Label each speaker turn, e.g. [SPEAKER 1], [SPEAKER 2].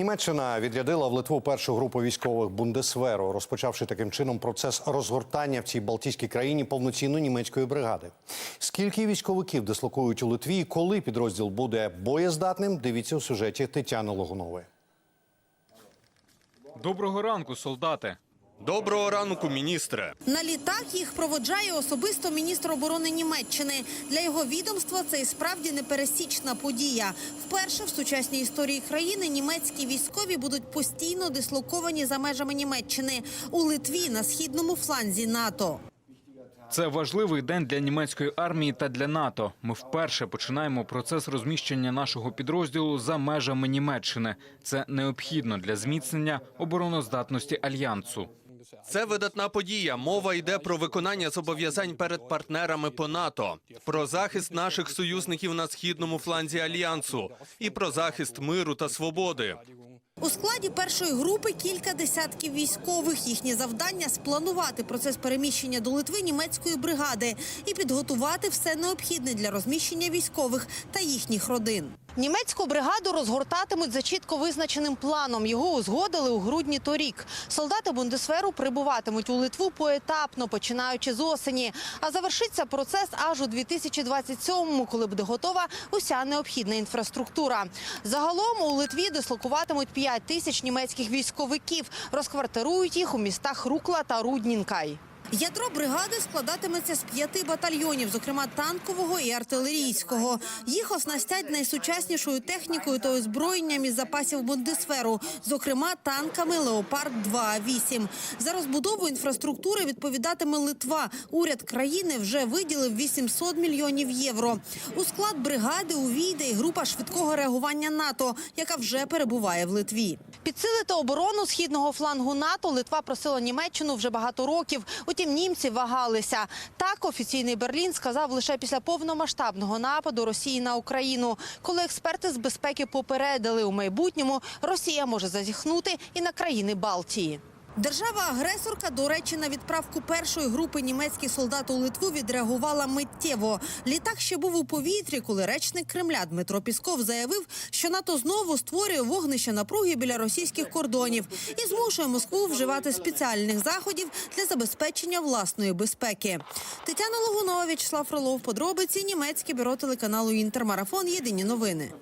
[SPEAKER 1] Німеччина відрядила в Литву першу групу військових Бундесверу, розпочавши таким чином процес розгортання в цій Балтійській країні повноцінної німецької бригади. Скільки військовиків дислокують у Литві і коли підрозділ буде боєздатним? Дивіться у сюжеті Тетяни Логунової.
[SPEAKER 2] Доброго ранку, солдати.
[SPEAKER 3] Доброго ранку, міністре.
[SPEAKER 4] На літак їх проводжає особисто міністр оборони Німеччини. Для його відомства це і справді непересічна подія. Вперше в сучасній історії країни німецькі військові будуть постійно дислоковані за межами Німеччини у Литві на східному фланзі НАТО.
[SPEAKER 2] Це важливий день для німецької армії та для НАТО. Ми вперше починаємо процес розміщення нашого підрозділу за межами Німеччини. Це необхідно для зміцнення обороноздатності альянсу.
[SPEAKER 3] Це видатна подія. Мова йде про виконання зобов'язань перед партнерами по НАТО, про захист наших союзників на східному фланзі альянсу і про захист миру та свободи.
[SPEAKER 4] У складі першої групи кілька десятків військових. Їхнє завдання спланувати процес переміщення до Литви німецької бригади і підготувати все необхідне для розміщення військових та їхніх родин. Німецьку бригаду розгортатимуть за чітко визначеним планом. Його узгодили у грудні торік. Солдати Бундесверу прибуватимуть у Литву поетапно, починаючи з осені. А завершиться процес аж у 2027-му, коли буде готова уся необхідна інфраструктура. Загалом у Литві дислокуватимуть 5 тисяч німецьких військовиків. Розквартирують їх у містах Рукла та Руднінкай. Ядро бригади складатиметься з п'яти батальйонів, зокрема танкового і артилерійського. Їх оснастять найсучаснішою технікою та озброєнням із запасів Бундесферу, зокрема танками Леопард 2 8 За розбудову інфраструктури відповідатиме Литва. Уряд країни вже виділив 800 мільйонів євро. У склад бригади увійде і група швидкого реагування НАТО, яка вже перебуває в Литві. Підсилити оборону східного флангу НАТО Литва просила Німеччину вже багато років. Утім, німці вагалися. Так офіційний Берлін сказав лише після повномасштабного нападу Росії на Україну, коли експерти з безпеки попередили у майбутньому, Росія може зазіхнути і на країни Балтії. Держава-агресорка, до речі, на відправку першої групи німецьких солдат у Литву відреагувала миттєво. Літак ще був у повітрі, коли речник Кремля Дмитро Пісков заявив, що НАТО знову створює вогнище напруги біля російських кордонів і змушує Москву вживати спеціальних заходів для забезпечення власної безпеки. Тетяна Логунова, Вячеслав Фролов, подробиці німецьке бюро телеканалу Інтермарафон. Єдині новини.